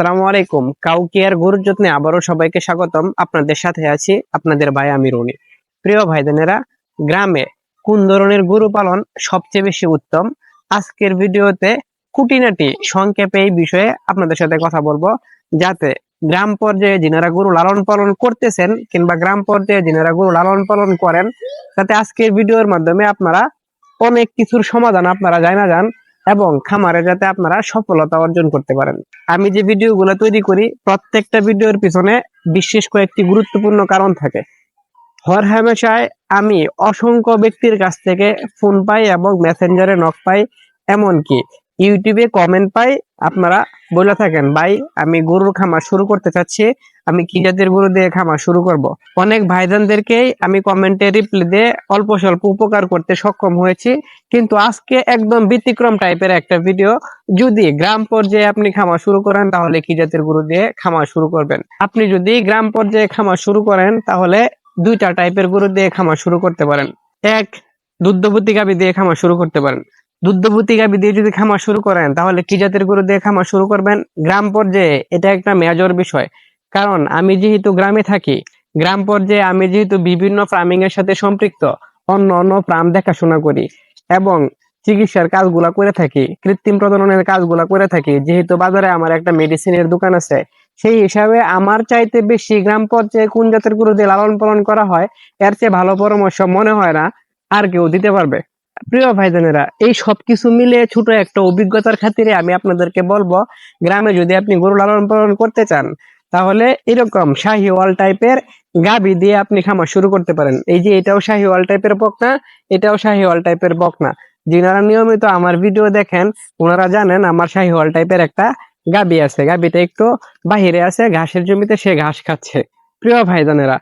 আসসালামু আলাইকুম। কাউকিয়ার গরুর যত্নে আবারও সবাইকে স্বাগতম। আপনাদের সাথে আছি আপনাদের ভাই আমি রনি। প্রিয় ভাইজানেরা গ্রামে কোন ধরনের গরু পালন সবচেয়ে বেশি উত্তম? আজকের ভিডিওতে কুটিনাটি সংক্ষেপে এই বিষয়ে আপনাদের সাথে কথা বলব। যাতে গ্রাম পর্যায়ে যিনারা গরু লালন পালন করতেছেন কিংবা গ্রাম পর্যায়ে যিনারা গরু লালন পালন করেন, তাতে আজকের ভিডিওর মাধ্যমে আপনারা অনেক কিছুর সমাধান আপনারা জানা যান। এবং খামারে যাতে আপনারা সফলতা অর্জন করতে পারেন। আমি যে ভিডিওগুলো তৈরি করি, প্রত্যেকটা ভিডিওর পিছনে বিশেষ কয়েকটি গুরুত্বপূর্ণ কারণ থাকে। হর হামেশায় আমি অসংখ্য ব্যক্তির কাছ থেকে ফোন পাই এবং মেসেঞ্জারে নক পাই, এমনকি ইউটিউবে কমেন্ট পাই, আপনারা বলে থাকেন, ভাই, আমি গরুর খামার শুরু করতে চাচ্ছি, আমি কি জাতের গরু দিয়ে খামার শুরু করব? অনেক ভাইজানদেরকেই আমি কমেন্টে রিপ্লাই দিয়ে অল্প স্বল্প উপকার করতে সক্ষম হয়েছি, কিন্তু আজকে একদম ব্যতিক্রম টাইপের একটা ভিডিও যদি গ্রাম পর্যায়ে আপনি খামার শুরু করেন, তাহলে কি জাতের গরু দিয়ে খামার শুরু করবেন? আপনি যদি গ্রাম পর্যায়ে খামার শুরু করেন, তাহলে দুইটা টাইপের গরু দিয়ে খামার শুরু করতে পারেন। এক, দুগ্ধবতী গাভী দিয়ে খামার শুরু করতে পারেন। দুগ্ধবতী গাভী দিয়ে যদি খামার শুরু করেন, তাহলে কি জাতের গরু দিয়ে খামার শুরু করবেন? গ্রাম পর্যায়ে এটা একটা মেজর বিষয়। কারণ আমি যেহেতু গ্রামে থাকি, গ্রাম পর্যায়ে আমি যেহেতু বিভিন্ন ফার্মিং এর সাথে সম্পৃক্ত, অন্য অন্য ফার্ম দেখাশোনা করি এবং চিকিৎসার কাজগুলা করে থাকি, কৃত্রিম প্রজননের কাজগুলা করে থাকি, যেহেতু বাজারে আমার একটা মেডিসিনের দোকান আছে, সেই হিসাবে আমার চাইতে বেশি গ্রাম পর্যায়ে কোন জাতের গরু দিয়ে লালন পালন করা হয়, এর চেয়ে ভালো পরামর্শ মনে হয় না, আর কেউ দিতে পারবে। প্রিয় ভাইজানেরা, এই সবকিছু মিলে ছোট একটা অভিজ্ঞতার খাতিরে আমি আপনাদেরকে বলব, গ্রামে যদি আপনি গরু লালন পালন করতে চান, তাহলে এরকম শাহিওয়াল টাইপের গাবি দিয়ে আপনি খামার শুরু করতে পারেন। এই যে এটাও শাহিওয়াল টাইপের বকনা, এটাও শাহিওয়াল টাইপের বকনা। যিনারা নিয়মিত আমার ভিডিও দেখেন, ওনারা জানেন আমার শাহিওয়াল টাইপের একটা গাবি আছে। গাবিটা একটু বাহিরে আছে, ঘাসের জমিতে সে ঘাস খাচ্ছে। প্রিয় ভাইজানেরা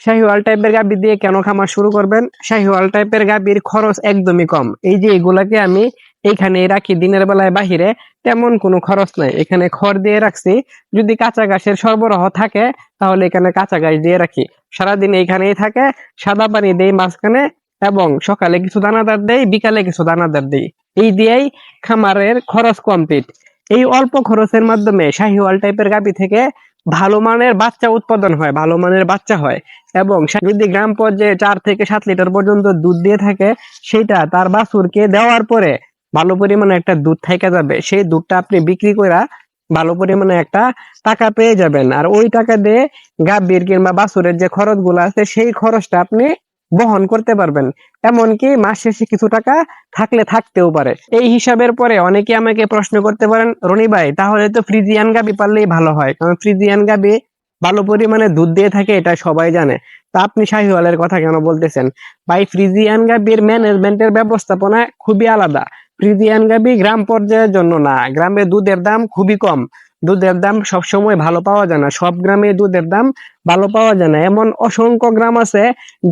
শাহিওয়াল টাইপের গাবি দিয়ে কেন খামার শুরু করবেন? শাহিওয়াল টাইপের গাবির খরচ একদমই কম। এই যে এগুলাকে আমি এইখানে রাখি, দিনের বেলায় বাহিরে তেমন কোনো খরচ নাই। এখানে খড় দিয়ে রাখছি। যদি কাঁচা ঘাসের সরবরাহ থাকে, তাহলে এখানে কাঁচা ঘাস দিয়ে রাখি। সারাদিন এইখানেই থাকে, সাদা পানি দেই মাঝখানে এবং সকালে কিছু দানাদার দেই, বিকালে কিছু দানাদার দেই। এই দিয়েই খামারের খরচ কমপ্লিট। এই অল্প খরচের মাধ্যমে শাহিওয়াল টাইপের গাবি থেকে ভালো মানের বাচ্চা উৎপাদন হয়, ভালো মানের বাচ্চা হয় এবং যদি গ্রাম পর্যায়ে চার থেকে সাত লিটার পর্যন্ত দুধ দিয়ে থাকে, সেটা তার বাছুরকে দেওয়ার পরে ভালো পরিমাণে একটা দুধ থেকে যাবে। সেই দুধটা আপনি বিক্রি করে ভালো পরিমাণে একটা টাকা পেয়ে যাবেন। আর ওই টাকা দিয়ে গাভীর কিংবা বাছুরের যে খরচগুলো আছে, সেই খরচটা আপনি বহন করতে পারবেন। এমনকি মাস শেষে কিছু টাকা থাকলে থাকতেও পারে। এই হিসাবের পরে অনেকে আমাকে প্রশ্ন করতে পারেন, রনি ভাই, তাহলে তো ফ্রিজিয়ান গাবি পারলেই ভালো হয়। কারণ ফ্রিজিয়ান গাবি ভালো পরিমাণে দুধ দিয়ে থাকে, এটা সবাই জানে। তা আপনি শাহিওয়ালের কথা কেন বলতেছেন? ভাই, ফ্রিজিয়ান গাবির ম্যানেজমেন্টের ব্যবস্থাপনা খুবই আলাদা। ফ্রিজিয়ান গাবি গ্রাম পর্যায়ের জন্য না, গ্রামে দুধের দাম খুবই কম। দুধের দাম সবসময় ভালো পাওয়া যায় না। সব গ্রামে দুধের দাম ভালো পাওয়া যায় না। এমন অসংখ্য গ্রাম আছে,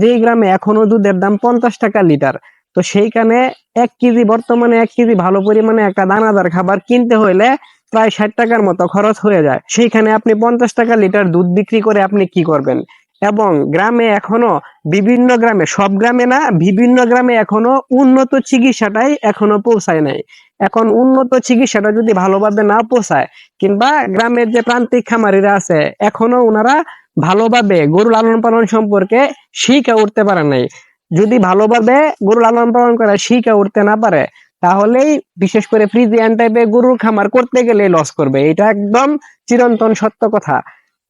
যেই গ্রামে এখনও দুধের দাম পঞ্চাশ টাকা লিটার। তো সেইখানে এক কেজি, বর্তমানে এক কেজি ভালো পরিমাণে একটা দানাদার খাবার কিনতে হইলে প্রায় ষাট টাকার মতো খরচ হয়ে যায়। সেইখানে আপনি পঞ্চাশ টাকা লিটার দুধ বিক্রি করে আপনি কি করবেন? এবং গ্রামে এখনও বিভিন্ন গ্রামে, সব গ্রামে না, বিভিন্ন গ্রামে এখনও উন্নত চিকিৎসাটাই এখনও পৌঁছায় নাই। এখন উন্নত চিকিৎসাটা যদি ভালোভাবে না পৌঁছায়, কিংবা গ্রামের যে প্রান্তিক খামারিরা আছে, এখনও ওনারা ভালোভাবে গরু লালন পালন সম্পর্কে শিখে উঠতে পারে নাই। যদি ভালোভাবে গরু লালন পালন করে শিখে উঠতে না পারে, তাহলেই বিশেষ করে ফ্রিজিয়ান টাইপের গরুর খামার করতে গেলে লস করবে। এটা একদম চিরন্তন সত্য কথা।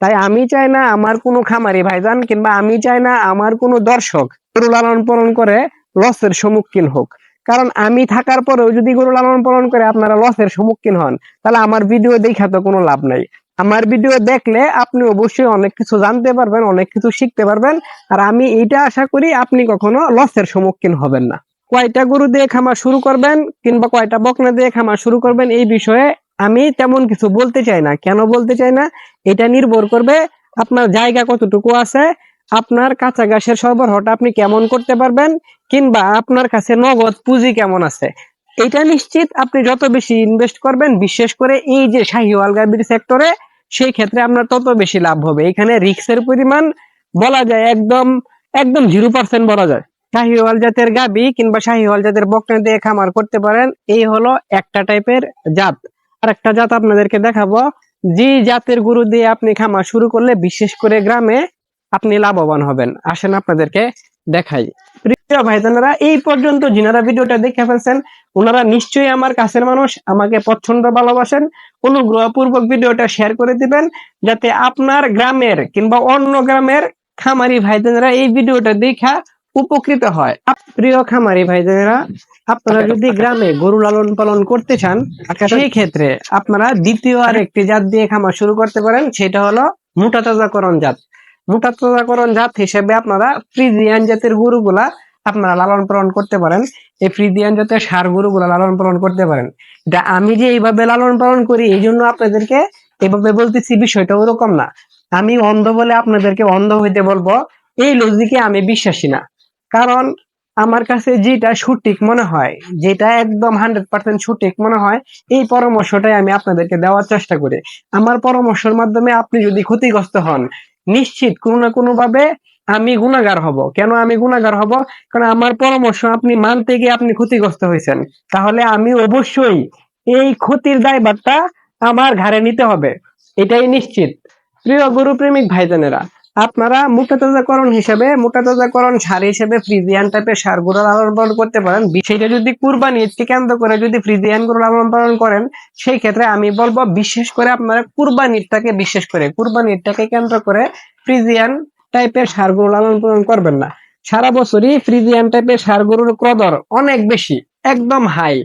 তাই আমি চাই না আমার কোনো খামারি ভাইজান, কিংবা আমি চাই না আমার কোনো দর্শক গরু লালন পালন করে লসের সম্মুখীন হোক। কারণ আমি থাকার পরেও যদি গরু লালন পালন করে আপনারা লসের সম্মুখীন হন, তাহলে আমার ভিডিও দেখা তো কোনো লাভ নাই। আমার ভিডিও দেখলে আপনি অবশ্যই অনেক কিছু জানতে পারবেন, অনেক কিছু শিখতে পারবেন, আর আমি এইটা আশা করি আপনি কখনো লসের সম্মুখীন হবেন না। কয়টা গরু দিয়ে খামার শুরু করবেন কিংবা কয়টা বকনা দিয়ে খামার শুরু করবেন এই বিষয়ে আমি তেমন কিছু বলতে চাই না। কেন বলতে চাই না? এটা নির্ভর করবে আপনার জায়গা কতটুকু আছে আপনার কাঁচা ঘাসের সরবরাহটা আপনি কেমন করতে পারবেন কিংবা আপনার কাছে নগদ পুঁজি কেমন আছে? এটা নিশ্চিত আপনি যত বেশি ইনভেস্ট করবেন, বিশেষ করে এই যে শাহিওয়াল গাবির সেক্টরে সেই ক্ষেত্রে আপনার তত বেশি লাভ হবে। এখানে রিক্সের পরিমাণ বলা যায় একদম একদম জিরো পার্সেন্ট বলা যায়। শাহিওয়াল জাতের গাবি কিংবা শাহিওয়াল জাতের বকনা দিয়ে খামার করতে পারেন, এই হলো একটা টাইপের জাত। আর একটা জাত আপনাদেরকে দেখাবো। যে জাতের গরু দিয়ে আপনি খামার শুরু করলে, বিশেষ করে গ্রামে আপনি লাভবান হবেন। আসেন আপনাদেরকে দেখাই। প্রিয় ভাই ভাইজানেরা, এই পর্যন্ত যিনারা ভিডিওটা দেখে ফেলছেন, ওনারা নিশ্চয়ই আমার কাছের মানুষ, আমাকে পছন্দ ভালোবাসেন। অনুগ্রহপূর্বক ভিডিওটা শেয়ার করে দিবেন, যাতে আপনার গ্রামের কিংবা অন্য গ্রামের খামারি ভাইজানেরা এই ভিডিওটা দেখা উপকৃত হয়। প্রিয় খামারি ভাইজানেরা, আপনারা যদি গ্রামে গরু লালন পালন করতে চান, সেই ক্ষেত্রে আপনারা দ্বিতীয় আর একটি জাত দিয়ে খামার শুরু করতে পারেন, সেটা হলো মোটা তাজাকরণ জাত। মোটা জাত হিসেবে আপনারা ফ্রিজিয়ান জাতের গরুগুলা আপনারা লালন পালন করতে পারেন। এই ফ্রিজিয়ান জাতের সার গরুগুলা লালন পালন করতে পারেন। এটা আমি যে এইভাবে লালন পালন করি, এই জন্য আপনাদেরকে এভাবে বলতেছি, বিষয়টা ওরকম না। আমি অন্ধ বলে আপনাদেরকে অন্ধ হইতে বলব, এই লজিকে আমি বিশ্বাসী না। কারণ আমার কাছে যেটা সঠিক মনে হয়, যেটা একদম হান্ড্রেড পার্সেন্ট সঠিক মনে হয়, এই পরামর্শটাই আমি আপনাদেরকে দেওয়ার চেষ্টা করি। আমার পরামর্শের মাধ্যমে আপনি যদি ক্ষতিগ্রস্ত হন নিশ্চিত কোনো না কোনো ভাবে আমি গুণাগার হব। কেন আমি গুণাগার হব? কারণ আমার পরামর্শ আপনি মানতে গিয়ে আপনি ক্ষতিগ্রস্ত হয়েছেন। তাহলে আমি অবশ্যই এই ক্ষতির দায়ভারটা আমার ঘাড়ে নিতে হবে। এটাই নিশ্চিত। প্রিয় গুরু প্রেমিক ভাইজানেরা আপনারা মোটা তাজাকরণ হিসেবে মোটা তাজাকরণ সার হিসেবে ফ্রিজিয়ান টাইপের সার গরু লালন পালন করতে পারেন। সেটা যদি কুরবানি ঈদকে কেন্দ্র করে যদি ফ্রিজিয়ান গরু লালন পালন করেন, সেই ক্ষেত্রে আমি বলব বিশেষ করে আপনারা কুরবানি ঈদটাকে বিশেষ করে কুরবানি ঈদটাকে কেন্দ্র করে ফ্রিজিয়ান টাইপের সার গরু লালন পালন করবেন না। সারা বছরই ফ্রিজিয়ান টাইপের সার গরুর ক্রদর অনেক বেশি, একদম হাই।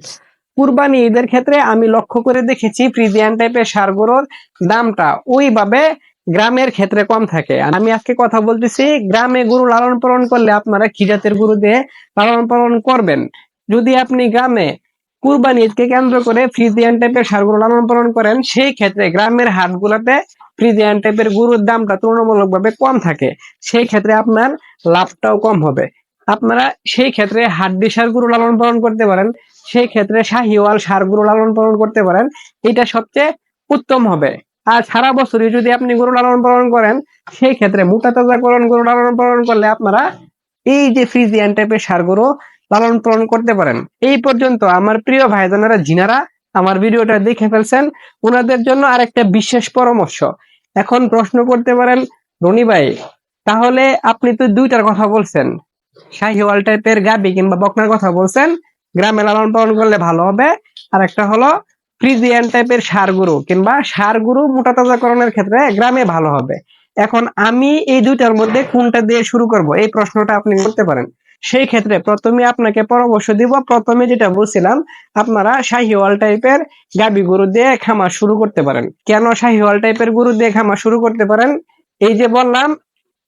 কুরবানি ঈদের ক্ষেত্রে আমি লক্ষ্য করে দেখেছি ফ্রিজিয়ান টাইপের সার গরুর দামটা ওইভাবে গ্রামের ক্ষেত্রে কম থাকে। আমি আজকে কথা বলতেছি, গ্রামে গরু লালন পালন করলে আপনারা কি জাতের গরু দিয়ে লালন পালন করবেন? যদি আপনি গ্রামে কুরবানি ঈদকে কেন্দ্র করে ফ্রিজিয়ান টাইপের সার গরু লালন পালন করেন, সেই ক্ষেত্রে গ্রামের হাটগুলোতে ফ্রিজিয়ান টাইপের গরুর দামটা তুলনামূলকভাবে কম থাকে। সেই ক্ষেত্রে আপনার লাভটাও কম হবে। আপনারা সেই ক্ষেত্রে হাড্ডি সার গরু লালন পালন করতে পারেন, সেই ক্ষেত্রে শাহিওয়াল সার গরু লালন পালন করতে পারেন, এটা সবচেয়ে উত্তম হবে। আর সারা বছরই যদি আপনি গরু লালন পালন করেন, সেই ক্ষেত্রে মোটা তাজাকরণ গরু লালন পালন করলে আপনারা এই যে ফ্রিজিয়ান টাইপের সার গরু লালন পালন করতে পারেন। এই পর্যন্ত আমার প্রিয় ভাইজানেরা, জিনারা আমার ভিডিওটা দেখে ফেলছেন। ওনাদের জন্য আরেকটা বিশেষ পরামর্শ। এখন প্রশ্ন করতে পারেন, রনি ভাই, তাহলে আপনি তো দুইটার কথা বলছেন। শাহিওয়াল টাইপের গাবি কিংবা বকনার কথা বলছেন। গ্রামে লালন পালন করলে ভালো হবে। আর একটা হলো ফ্রিজিয়ান টাইপের সার গরু কিংবা সার গরু মোটা তাজাকরণের ক্ষেত্রে গ্রামে ভালো হবে। এখন আমি এই দুইটার মধ্যে কোনটা দিয়ে শুরু করব, এই প্রশ্নটা আপনি করতে পারেন। সেই ক্ষেত্রে প্রথমে আপনাকে পরামর্শ দিব, প্রথমে যেটা বলছিলাম, আপনারা শাহিওয়াল টাইপের গাবি গরু দিয়ে খামার শুরু করতে পারেন। কেন শাহিওয়াল টাইপের গরু দিয়ে খামার শুরু করতে পারেন? এই যে বললাম,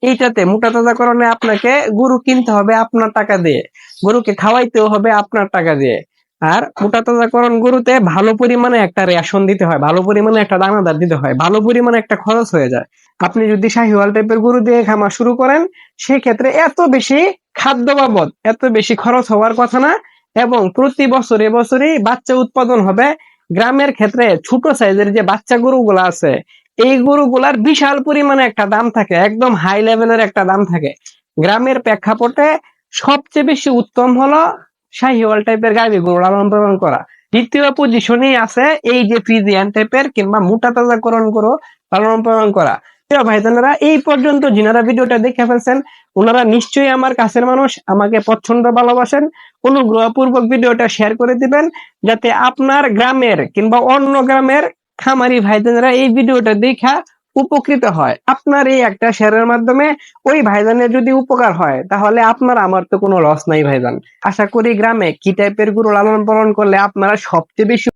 এইটাতে মোটা তাজাকরণে আপনাকে গরু কিনতে হবে আপনার টাকা দিয়ে। গরুকে খাওয়াইতেও হবে আপনার টাকা দিয়ে। আর মোটা তাজাকরণ গরুতে ভালো পরিমাণে একটা রেশন দিতে হয়, ভালো পরিমাণে একটা দানাদার দিতে হয়, ভালো পরিমাণে একটা খরচ হয়ে যায়। আপনি যদি শাহিওয়াল টাইপের গরু দিয়ে খামার শুরু করেন সেই ক্ষেত্রে এত বেশি খাদ্য বাবদ, এত বেশি খরচ হওয়ার কথা না এবং প্রতি বছরে বছরই বাচ্চা উৎপাদন হবে গ্রামের ক্ষেত্রে ছোট সাইজের যে বাচ্চা গরুগুলা আছে, এই গরুগুলার বিশাল পরিমাণে একটা দাম থাকে, একদম হাই লেভেলের একটা দাম থাকে। গ্রামের প্রেক্ষাপটে সবচেয়ে বেশি উত্তম হলো শাহিওয়াল টাইপের গাভী গরু লালন করা। দ্বিতীয় পজিশনেই আছে, এই যে ফ্রিজিয়ান টাইপের কিংবা মোটা তাজাকরণ গরু লালন পালন করা। প্রিয় এই পর্যন্ত যিনারা ভিডিওটা দেখে ফেলছেন, ওনারা নিশ্চয়ই আমার কাছের মানুষ, আমাকে পছন্দ ভালোবাসেন, অনুগ্রহপূর্বক ভিডিওটা শেয়ার করে দিবেন, যাতে আপনার গ্রামের কিংবা অন্য গ্রামের খামারি ভাইজানেরা এই ভিডিওটা দেখা উপকৃত হয়। আপনার এই একটা শেয়ারের মাধ্যমে ওই ভাইজানের যদি উপকার হয়, তাহলে আপনার, আমার তো কোনো লস নাই ভাইজান। আশা করি গ্রামে কি টাইপের গরু লালন পালন করলে আপনারা সবচেয়ে বেশি